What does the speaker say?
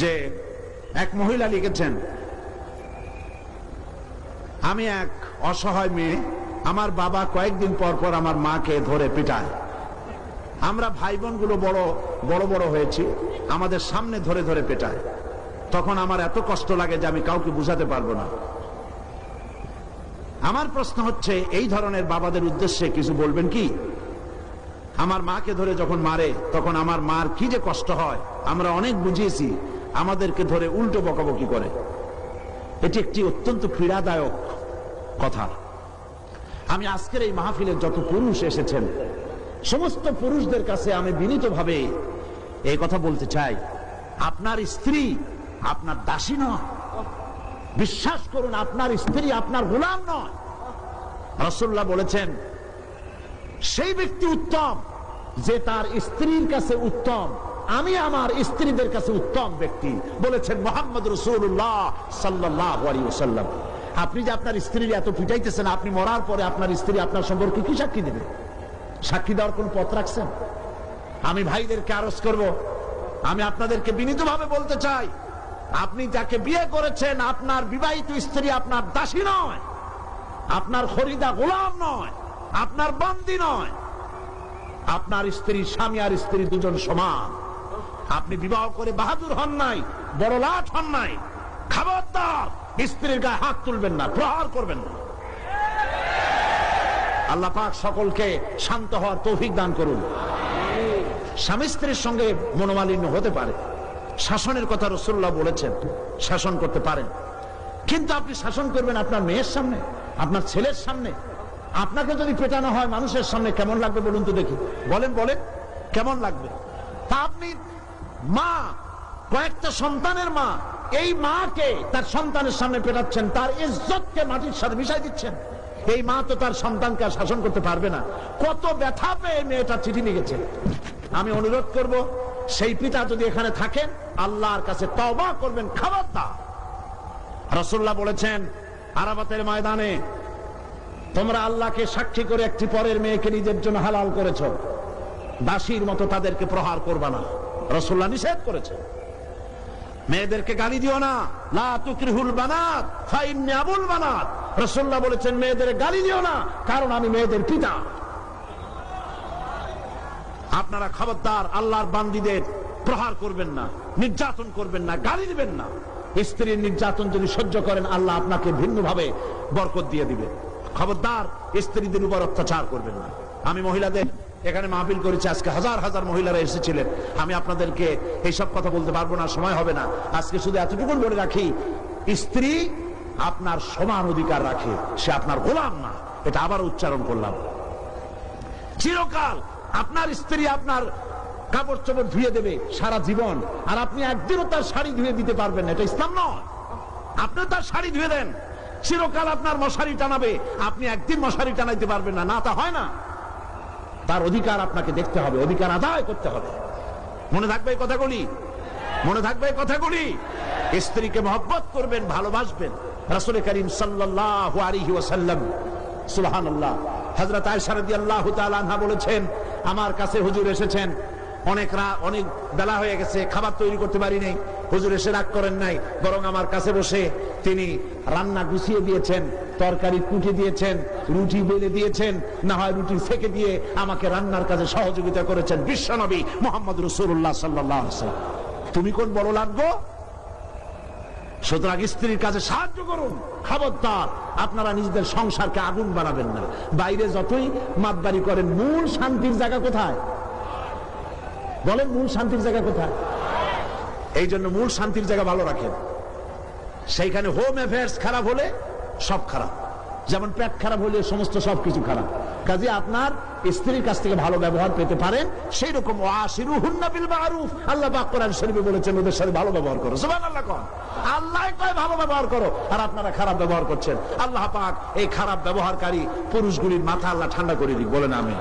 যে এক মহিলা লিখেছেন, আমি এক অসহায় মেয়ে, আমার বাবা কয়েকদিন পর পর আমার মাকে ধরে পিটায়। আমরা ভাই বোনগুলো বড় বড় বড় হয়েছি, আমাদের সামনে ধরে ধরে পেটায়। তখন আমার এত কষ্ট লাগে যে আমি কাউকে বুঝাতে পারব না। আমার প্রশ্ন হচ্ছে, এই ধরনের বাবাদের উদ্দেশ্যে কিছু বলবেন কি? আমার মাকে ধরে যখন মারে, তখন আমার মার কি যে কষ্ট হয়, আমরা অনেক বুঝিয়েছি। আমাদেরকে ধরে উল্টো বকাবকি করে। এটি একটি অত্যন্ত পীড়াদায়ক কথা। আমি আজকের এই মাহফিলে যত পুরুষ এসেছেন, সমস্ত পুরুষদের কাছে আমি বিনীতভাবে এই কথা বলতে চাই। আপনার স্ত্রী আপনার দাসী নয়। বিশ্বাস করুন, আপনার স্ত্রী আপনার গোলাম নয়। রসুল্লাহ বলেছেন, সেই ব্যক্তি উত্তম যে তার স্ত্রীর কাছে উত্তম। আমি আমার স্ত্রীদের কাছে উত্তম ব্যক্তি, বলেছেন মোহাম্মদ রসুল্লাহ সাল্লাহ সাল্লাম আপনি যে আপনার স্ত্রীর এত পিটাইতেছেন, আপনি মরার পরে আপনার স্ত্রী আপনার সম্পর্কে কি সাক্ষী দেবে? সাক্ষী দেওয়ার কোন পথ রাখছেন? আমি ভাইদেরকে আরজ করব। আমি আপনাদেরকে বিনীতভাবে বলতে চাই, আপনি যাকে বিয়ে করেছেন, আপনার বিবাহিত স্ত্রী আপনার দাসী নয়, আপনার খরিদা গোলাম নয়, আপনার বন্দি নয়, আপনার স্ত্রী স্বামী আর স্ত্রী দুজন সমান। আপনি বিবাহ করে বাহাদুর হন নাই, বড় লাট হন নাই। খবরদার, স্ত্রীর গায়ে হাত তুলবেন না, প্রহার করবেন না। আল্লাহ পাক সকলকে শান্ত হওয়ার তৌফিক দান করুন। স্বামী স্ত্রীর সঙ্গে মনোমালিন্য হতে পারে। শাসনের কথা রসুল্লাহ বলেছেন, শাসন করতে পারেন। কিন্তু আপনি শাসন করবেন আপনার মেয়ের সামনে, আপনার ছেলের সামনে। আপনাকে যদি পেটানো হয় মানুষের সামনে, কেমন লাগবে বলুন তো দেখি। বলেন বলেন, কেমন লাগবে? তা আপনি মা, কয়েকটা সন্তানের মা। এই মাকে তার সন্তানের সামনে পেটাচ্ছেন, তার ইজ্জতকে মাটির সাথে মিশাই দিচ্ছেন। এই মা তো তার সন্তানকে আর শাসন করতে পারবে না। কত ব্যথা পেয়ে মেয়েটা চিঠি লিখেছে আমি অনুরোধ করব, সেই পিতা যদি এখানে থাকেন, আল্লাহর কাছে তবা করবেন খাবার দা রসুল্লাহ বলেছেন আরাবাতের ময়দানে তোমরা আল্লাহকে সাক্ষী করে একটি পরের মেয়েকে নিজের জন্য হালাল করেছ। দাসীর মতো তাদেরকে প্রহার করবা না। রসুল্লাহ নিষেধ করেছে মেয়েদেরকে গালি দিও না। লা তুকরিহুল বানাত আবুল বানাত। রাসূলুল্লাহ বলেছেন, মেয়েদের গালি দিও না, কারণ আমি মেয়েদের পিতা। আপনারা খবরদার, আল্লাহর বান্দিদের প্রহার করবেন না, নির্যাতন করবেন না, গালি দিবেন না। স্ত্রীর নির্যাতন যদি সহ্য করেন, আল্লাহ আপনাকে ভিন্নভাবে বরকত দিয়ে দিবে। খবরদার, স্ত্রীদের উপর অত্যাচার করবেন না। আমি মহিলাদের এখানে মাহফিল করেছি, আজকে হাজার হাজার মহিলারা এসেছিলেন। আমি আপনাদেরকে এইসব কথা বলতে পারব না, সময় হবে না। আজকে শুধু এতটুকুন বলে রাখি, স্ত্রী আপনার সমান অধিকার রাখে, সে আপনার গোলাম না। এটা আবার উচ্চারণ করলাম। চিরকাল আপনার স্ত্রী আপনার কাপড় চোপড় ধুয়ে দেবে সারা জীবন, আর আপনি একদিনও তার শাড়ি ধুয়ে দিতে পারবেন এটা ইসলাম নয়। আপনি তার শাড়ি ধুয়ে দেন। চিরকাল আপনার মশারি টানাবে। আপনি একদিন মশারি টানাইতে পারবেন না। না, তা হয় না। তার অধিকার আপনাকে দেখতে হবে, অধিকার আদায় করতে হবে। মনে থাকবে এই কথাগুলি? মনে থাকবে এই কথাগুলি? স্ত্রীকে মহব্বত করবেন, ভালোবাসবেন। রাসুল করিম সাল্লাল্লাহু সুলহান আল্লাহ হজরত আয়সারদি আল্লাহ বলেছেন, আমার কাছে হুজুর এসেছেন অনেক অনেক বেলা হয়ে গেছে, খাবার তৈরি করতে পারি নাই। হুজুর এসে রাগ করেন নাই, বরং আমার কাছে বসে তিনি রান্না গুছিয়ে দিয়েছেন, তরকারি কুটে দিয়েছেন, রুটি বেলে দিয়েছেন, না হয় রুটি সেকে দিয়ে আমাকে রান্নার কাজে সহযোগিতা করেছেন বিশ্বনবী মোহাম্মদ রসুল্লাহ সাল্লাহ তুমি কোন বড় লাগবো সুতরাং স্ত্রীর কাছে সাহায্য করুন। খবরদার, আপনারা নিজেদের সংসারকে আগুন বানাবেন না। বাইরে যতই মাতবাড়ি করেন, মূল শান্তির জায়গা কোথায়? বলেন মূল শান্তির জায়গা কোথায়? এই জন্য মূল শান্তির জায়গা ভালো রাখেন। সেইখানে হোম অ্যাফেয়ার্স খারাপ হলে সব খারাপ। যেমন পেট খারাপ হলে সমস্ত সবকিছু খারাপ। কাজে আপনার স্ত্রীর কাছ থেকে ভালো ব্যবহার পেতে পারেন সেই রকম আল্লাহ পাক শরীফে বলেছেন, ওদের সাথে ভালো ব্যবহার করো। সুবহানাল্লাহ কোন। আল্লাহ কয় ভালো ব্যবহার করো, আর আপনারা খারাপ ব্যবহার করছেন। আল্লাহ পাক এই খারাপ ব্যবহারকারী পুরুষগুলির মাথা আল্লাহ ঠান্ডা করে দিক, বলেন আমিন।